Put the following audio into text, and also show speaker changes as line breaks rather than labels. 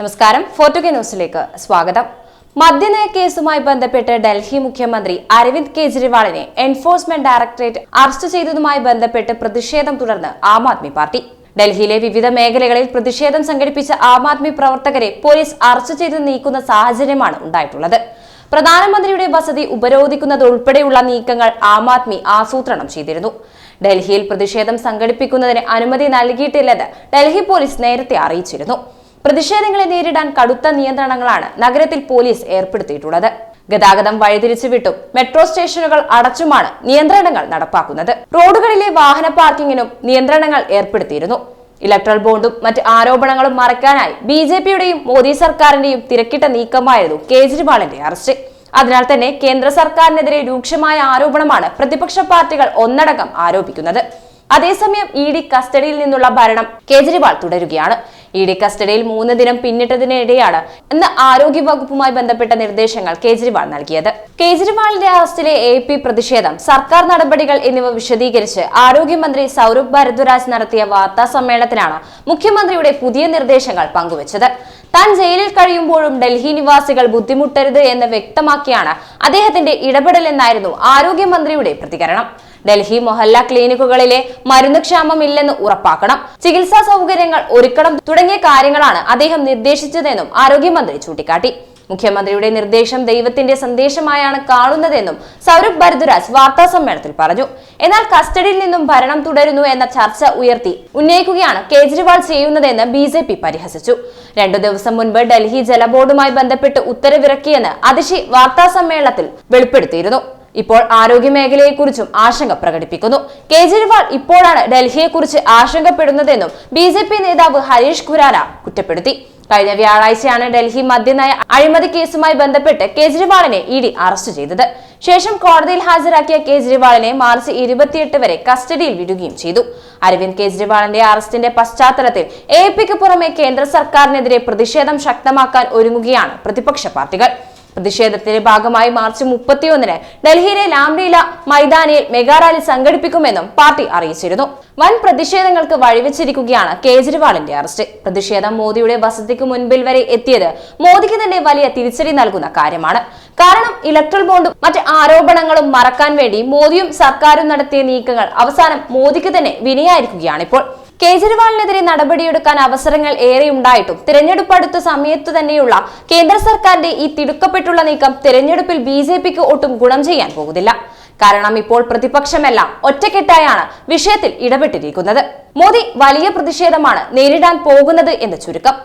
നമസ്കാരം. ഫോർട്ടുഗെ ന്യൂസിലേക്ക് സ്വാഗതം. മദ്യനയ കേസുമായി ബന്ധപ്പെട്ട് ഡൽഹി മുഖ്യമന്ത്രി അരവിന്ദ് കെജ്രിവാളിനെ എൻഫോഴ്സ്മെന്റ് ഡയറക്ടറേറ്റ് അറസ്റ്റ് ചെയ്തതുമായി ബന്ധപ്പെട്ട് പ്രതിഷേധം തുടർന്ന് ആം ആദ്മി പാർട്ടി. ഡൽഹിയിലെ വിവിധ മേഖലകളിൽ പ്രതിഷേധം സംഘടിപ്പിച്ച ആം ആദ്മി പ്രവർത്തകരെ പോലീസ് അറസ്റ്റ് ചെയ്ത് നീക്കുന്ന സാഹചര്യമാണ് ഉണ്ടായിട്ടുള്ളത്. പ്രധാനമന്ത്രിയുടെ വസതി ഉപരോധിക്കുന്നതുൾപ്പെടെയുള്ള നീക്കങ്ങൾ ആം ആദ്മി ആസൂത്രണം ചെയ്തിരുന്നു. ഡൽഹിയിൽ പ്രതിഷേധം സംഘടിപ്പിക്കുന്നതിന് അനുമതി നൽകിയിട്ടില്ലെന്ന് ഡൽഹി പോലീസ് നേരത്തെ അറിയിച്ചിരുന്നു. പ്രതിഷേധങ്ങളെ നേരിടാൻ കടുത്ത നിയന്ത്രണങ്ങളാണ് നഗരത്തിൽ പോലീസ് ഏർപ്പെടുത്തിയിട്ടുള്ളത്. ഗതാഗതം വഴിതിരിച്ചുവിട്ടും. മെട്രോ സ്റ്റേഷനുകൾ അടച്ചുമാണ് നിയന്ത്രണങ്ങൾ നടപ്പാക്കുന്നത്. റോഡുകളിലെ വാഹന പാർക്കിങ്ങിനും നിയന്ത്രണങ്ങൾ ഏർപ്പെടുത്തിയിരുന്നു. ഇലക്ട്രൽ ബോണ്ടും മറ്റ് ആരോപണങ്ങളും മറയ്ക്കാനായി ബി ജെ പിയുടെയും മോദി സർക്കാരിന്റെയും തിരക്കിട്ട നീക്കമായിരുന്നു കേജ്രിവാളിന്റെ അറസ്റ്റ്. അതിനാൽ തന്നെ കേന്ദ്ര സർക്കാരിനെതിരെ രൂക്ഷമായ ആരോപണമാണ് പ്രതിപക്ഷ പാർട്ടികൾ ഒന്നടങ്കം ആരോപിക്കുന്നത്. അതേസമയം ഇ ഡി കസ്റ്റഡിയിൽ നിന്നുള്ള ഭരണം കേജ്രിവാൾ തുടരുകയാണ്. ഇ ഡി കസ്റ്റഡിയിൽ മൂന്ന് ദിനം പിന്നിട്ടതിനിടെയാണ് ഇന്ന് ആരോഗ്യ വകുപ്പുമായി ബന്ധപ്പെട്ട നിർദ്ദേശങ്ങൾ കേജ്രിവാൾ നൽകിയത്. കേജ്രിവാളിന്റെ അറസ്റ്റിലെ എ പി പ്രതിഷേധം സർക്കാർ നടപടികൾ എന്നിവ വിശദീകരിച്ച് ആരോഗ്യമന്ത്രി സൗരഭ് ഭരദ്വാജ് നടത്തിയ വാർത്താ സമ്മേളനത്തിലാണ് മുഖ്യമന്ത്രിയുടെ പുതിയ നിർദ്ദേശങ്ങൾ പങ്കുവച്ചത്. താൻ ജയിലിൽ കഴിയുമ്പോഴും ഡൽഹി നിവാസികൾ ബുദ്ധിമുട്ടരുത് എന്ന് വ്യക്തമാക്കിയാണ് അദ്ദേഹത്തിന്റെ ഇടപെടലെന്നായിരുന്നു ആരോഗ്യമന്ത്രിയുടെ പ്രതികരണം. ഡൽഹി മൊഹല്ല ക്ലിനിക്കുകളിലെ മരുന്ന് ക്ഷാമമില്ലെന്ന് ഉറപ്പാക്കണം. ചികിത്സാ സൗകര്യങ്ങൾ ഒരുക്കണം തുടങ്ങിയ കാര്യങ്ങളാണ് അദ്ദേഹം നിർദ്ദേശിച്ചതെന്നും ആരോഗ്യമന്ത്രി ചൂണ്ടിക്കാട്ടി. മുഖ്യമന്ത്രിയുടെ നിർദ്ദേശം ദൈവത്തിന്റെ സന്ദേശമായാണ് കാണുന്നതെന്നും സൗരഭ് ഭരദ്വാജ് വാർത്താ സമ്മേളനത്തിൽ പറഞ്ഞു. എന്നാൽ കസ്റ്റഡിയിൽ നിന്നും ഭരണം തുടരുന്നു എന്ന ചർച്ച ഉയർത്തി ഉന്നയിക്കുകയാണ് കേജ്രിവാൾ ചെയ്യുന്നതെന്ന് ബി ജെ പി പരിഹസിച്ചു. രണ്ടു ദിവസം മുൻപ് ഡൽഹി ജലബോർഡുമായി ബന്ധപ്പെട്ട് ഉത്തരവിറക്കിയെന്ന് അതിഷി വാർത്താ സമ്മേളനത്തിൽ വെളിപ്പെടുത്തിയിരുന്നു. ഇപ്പോൾ ആരോഗ്യ മേഖലയെക്കുറിച്ചും ആശങ്ക പ്രകടിപ്പിക്കുന്നു. കേജ്രിവാൾ ഇപ്പോഴാണ് ഡൽഹിയെക്കുറിച്ച് ആശങ്കപ്പെടുന്നതെന്നും ബി ജെ പി നേതാവ് ഹരീഷ് ഖുരാന കുറ്റപ്പെടുത്തി. കഴിഞ്ഞ വ്യാഴാഴ്ചയാണ് ഡൽഹി മദ്യനയ അഴിമതി കേസുമായി ബന്ധപ്പെട്ട് കേജ്രിവാളിനെ ഇ ഡി അറസ്റ്റ് ചെയ്തത്. ശേഷം കോടതിയിൽ ഹാജരാക്കിയ കേജ്രിവാളിനെ മാർച്ച് ഇരുപത്തിയെട്ട് വരെ കസ്റ്റഡിയിൽ വിടുകയും ചെയ്തു. അരവിന്ദ് കേജ്രിവാളിന്റെ അറസ്റ്റിന്റെ പശ്ചാത്തലത്തിൽ എ പിക്ക് പുറമെ കേന്ദ്ര സർക്കാരിനെതിരെ പ്രതിഷേധം ശക്തമാക്കാൻ ഒരുങ്ങുകയാണ് പ്രതിപക്ഷ പാർട്ടികൾ. പ്രതിഷേധത്തിന്റെ ഭാഗമായി മാർച്ച് മുപ്പത്തിയൊന്നിന് ഡൽഹിയിലെ ലാംലീല മൈതാനിയിൽ മെഗാറാലി സംഘടിപ്പിക്കുമെന്നും പാർട്ടി അറിയിച്ചിരുന്നു. വൻ പ്രതിഷേധങ്ങൾക്ക് വഴിവെച്ചിരിക്കുകയാണ് കേജ്രിവാളിന്റെ അറസ്റ്റ്. പ്രതിഷേധം മോദിയുടെ വസതിക്ക് മുൻപിൽ വരെ എത്തിയത് മോദിക്ക് തന്നെ വലിയ തിരിച്ചടി നൽകുന്ന കാര്യമാണ്. കാരണം ഇലക്ട്രൽ ബോണ്ടും മറ്റ് ആരോപണങ്ങളും മറക്കാൻ വേണ്ടി മോദിയും സർക്കാരും നടത്തിയ നീക്കങ്ങൾ അവസാനം മോദിക്ക് തന്നെ വിനയായിരിക്കുകയാണിപ്പോൾ. കേജ്രിവാളിനെതിരെ നടപടിയെടുക്കാൻ അവസരങ്ങൾ ഏറെയുണ്ടായിട്ടും തിരഞ്ഞെടുപ്പ് അടുത്ത സമയത്തു തന്നെയുള്ള കേന്ദ്ര സർക്കാരിന്റെ ഈ തിടുക്കപ്പെട്ടുള്ള നീക്കം തിരഞ്ഞെടുപ്പിൽ ബി ജെ പിക്ക് ഒട്ടും ഗുണം ചെയ്യാൻ പോകുന്നില്ല. കാരണം ഇപ്പോൾ പ്രതിപക്ഷമെല്ലാം ഒറ്റക്കെട്ടായാണ് വിഷയത്തിൽ ഇടപെട്ടിരിക്കുന്നത്. മോദി വലിയ പ്രതിഷേധമാണ് നേരിടാൻ പോകുന്നത് എന്ന് ചുരുക്കം.